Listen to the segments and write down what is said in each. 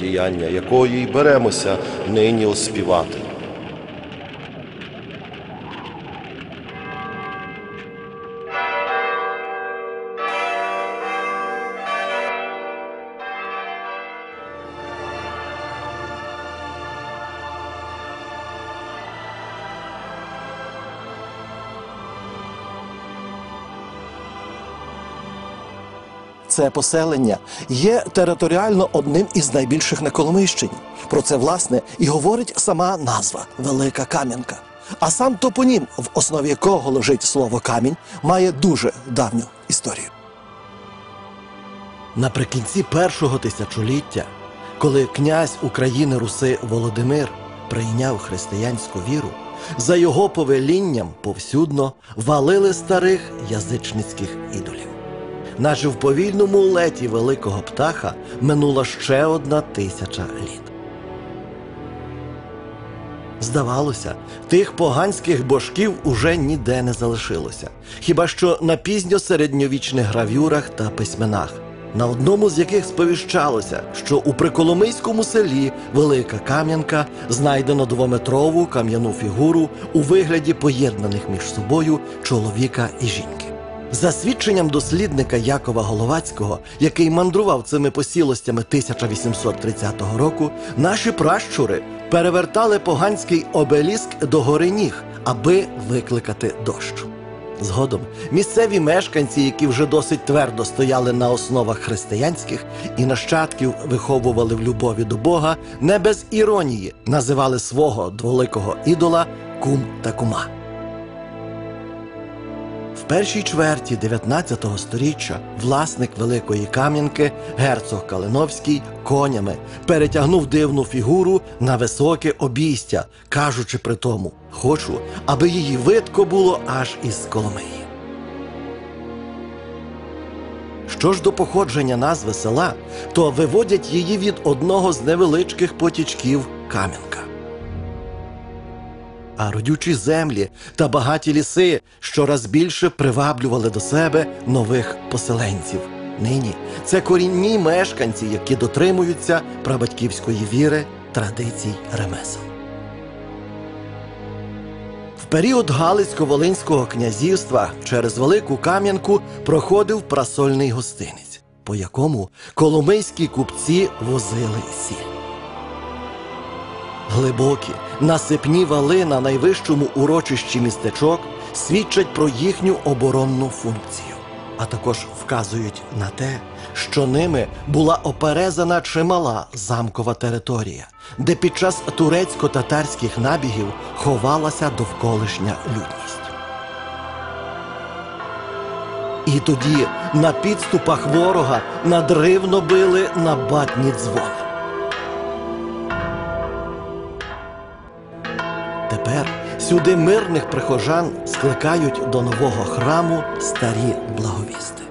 діяння якої й беремося нині оспівати. Це поселення є територіально одним із найбільших на Коломийщині. Про це власне і говорить сама назва Велика Кам'янка. А сам топонім, в основі якого лежить слово камінь, має дуже давню історію. Наприкінці першого тисячоліття, коли князь України Руси Володимир прийняв християнську віру, за його повелінням повсюдно валили старих язичницьких ідолів. Наче в повільному леті великого птаха минула ще одна тисяча літ. Здавалося, тих поганських божків уже ніде не залишилося, хіба що на пізньосередньовічних гравюрах та письменах, на одному з яких сповіщалося, що у приколомийському селі Велика Кам'янка знайдено двометрову кам'яну фігуру у вигляді поєднаних між собою чоловіка і жінки. За свідченням дослідника Якова Головацького, який мандрував цими посілостями 1830 року, наші пращури перевертали поганський обеліск до гори ніг, аби викликати дощ. Згодом місцеві мешканці, які вже досить твердо стояли на основах християнських і нащадків виховували в любові до Бога, не без іронії називали свого дволикого ідола кум та кума. Першій чверті 19 століття власник Великої Кам'янки, герцог Калиновський, конями перетягнув дивну фігуру на високе обійстя, кажучи при тому: хочу, аби її видко було аж із Коломиї. Що ж до походження назви села, то виводять її від одного з невеличких потічків Кам'янка а родючі землі та багаті ліси щораз більше приваблювали до себе нових поселенців. Нині це корінні мешканці, які дотримуються прабатьківської віри, традицій ремесел. В період Галицько-Волинського князівства через Велику Кам'янку проходив прасольний гостинець, по якому коломийські купці возили сіль. Глибокі, насипні вали на найвищому урочищі містечок свідчать про їхню оборонну функцію, а також вказують на те, що ними була оперезана чимала замкова територія, де під час турецько-татарських набігів ховалася довколишня людність. І тоді на підступах ворога надривно били набатні дзвони. Тепер сюди мирних прихожан скликають до нового храму старі благовісти.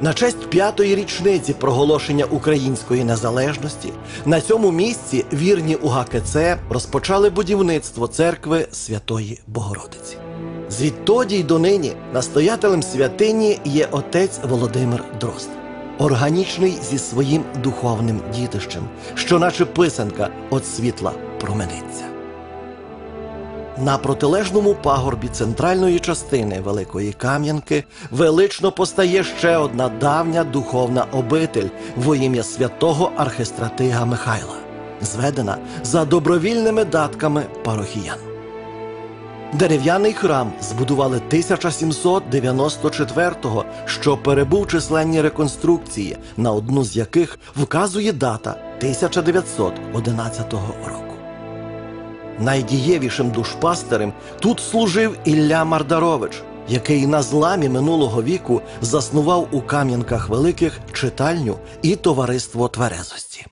На честь п'ятої річниці проголошення української незалежності на цьому місці вірні УГКЦ розпочали будівництво церкви Святої Богородиці. Звідтоді й донині настоятелем святині є отець Володимир Дрозд, органічний зі своїм духовним дітищем, що, наче писанка, от світла промениться. На протилежному пагорбі центральної частини Великої Кам'янки велично постає ще одна давня духовна обитель во ім'я святого архистратига Михайла, зведена за добровільними датками парохіян. Дерев'яний храм збудували 1794-го, що перебув численні реконструкції, на одну з яких вказує дата 1911 року. Найдієвішим душпастерем тут служив Ілля Мардарович, який на зламі минулого віку заснував у Кам'янках Великих читальню і товариство тверезості.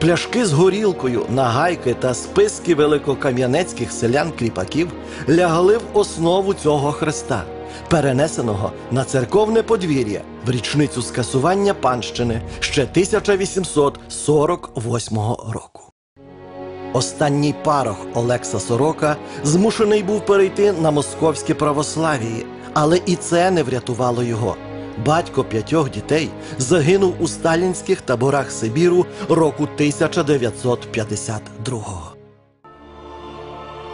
Пляшки з горілкою, нагайки та списки великокам'янецьких селян-кліпаків лягли в основу цього хреста, перенесеного на церковне подвір'я в річницю скасування панщини ще 1848 року. Останній парох Олекса Сорока змушений був перейти на московське православ'я, але і це не врятувало його. Батько п'ятьох дітей загинув у сталінських таборах Сибіру року 1952-го.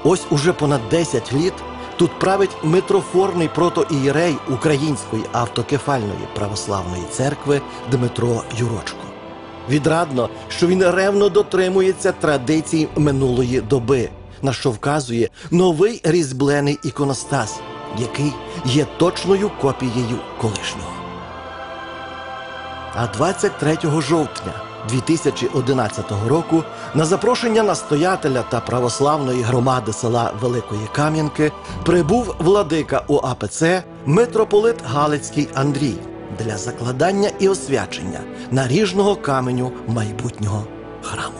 Ось уже понад 10 літ тут править митрофорний протоієрей Української автокефальної православної церкви Дмитро Юрочко. Відрадно, що він ревно дотримується традицій минулої доби, на що вказує новий різьблений іконостас, який є точною копією колишнього. А 23 жовтня 2011 року на запрошення настоятеля та православної громади села Великої Кам'янки прибув владика УАПЦ митрополит Галицький Андрій для закладання і освячення наріжного каменю майбутнього храму.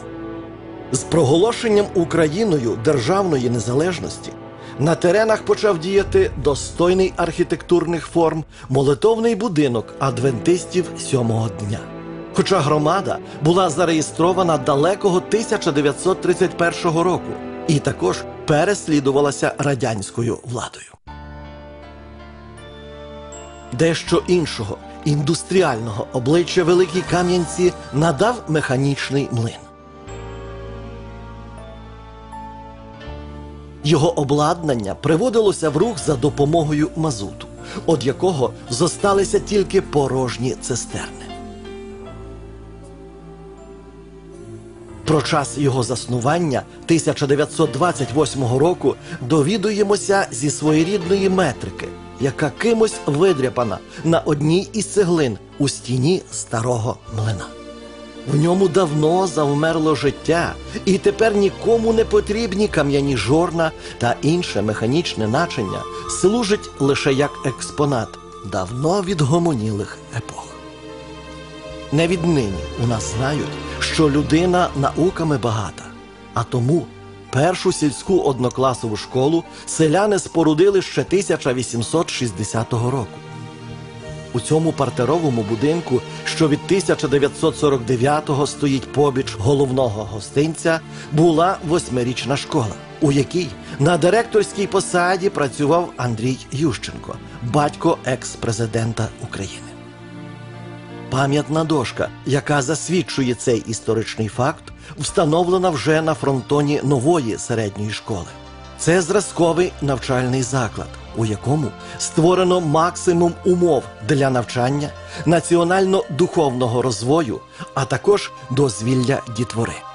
З проголошенням Україною державної незалежності на теренах почав діяти достойний архітектурних форм молитовний будинок адвентистів сьомого дня. Хоча громада була зареєстрована далекого 1931 року і також переслідувалася радянською владою. Дещо іншого індустріального обличчя Великій Кам'янці надав механічний млин. Його обладнання приводилося в рух за допомогою мазуту, від якого зосталися тільки порожні цистерни. Про час його заснування 1928 року довідуємося зі своєрідної метрики, яка кимось видряпана на одній із цеглин у стіні старого млина. В ньому давно завмерло життя, і тепер нікому не потрібні кам'яні жорна та інше механічне начиння служить лише як експонат давно відгомонілих епох. Не віднині у нас знають, що людина науками багата, а тому першу сільську однокласову школу селяни спорудили ще 1860 року. У цьому партеровому будинку, що від 1949-го стоїть побіч головного гостинця, була восьмирічна школа, у якій на директорській посаді працював Андрій Ющенко, батько екс-президента України. Пам'ятна дошка, яка засвідчує цей історичний факт, встановлена вже на фронтоні нової середньої школи. Це зразковий навчальний заклад, у якому створено максимум умов для навчання, національно-духовного розвою, а також дозвілля дітвори.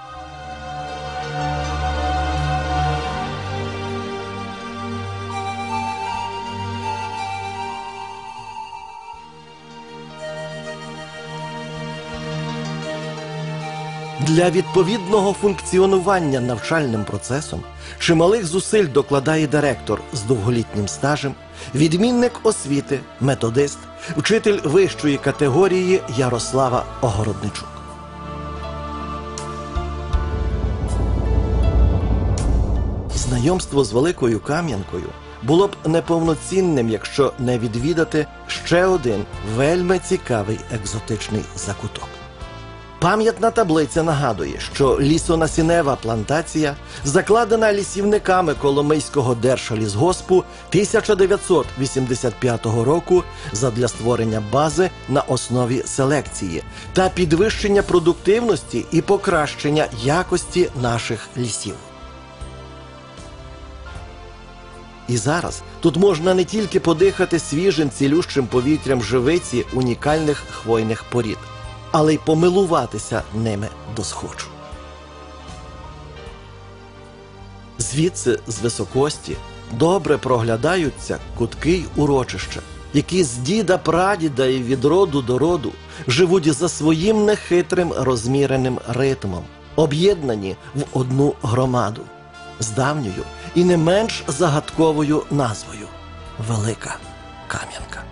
Для відповідного функціонування навчальним процесом чималих зусиль докладає директор з довголітнім стажем, відмінник освіти, методист, вчитель вищої категорії Ярослава Огородничук. Знайомство з Великою Кам'янкою було б неповноцінним, якщо не відвідати ще один вельми цікавий екзотичний закуток. Пам'ятна таблиця нагадує, що лісонасінева плантація, закладена лісівниками Коломийського держлісгоспу 1985 року задля створення бази на основі селекції та підвищення продуктивності і покращення якості наших лісів. І зараз тут можна не тільки подихати свіжим цілющим повітрям живиці унікальних хвойних порід, але й помилуватися ними досхочу. Звідси з високості добре проглядаються кутки й урочища, які з діда прадіда і від роду до роду живуть за своїм нехитрим розміреним ритмом, об'єднані в одну громаду з давньою і не менш загадковою назвою Велика Кам'янка.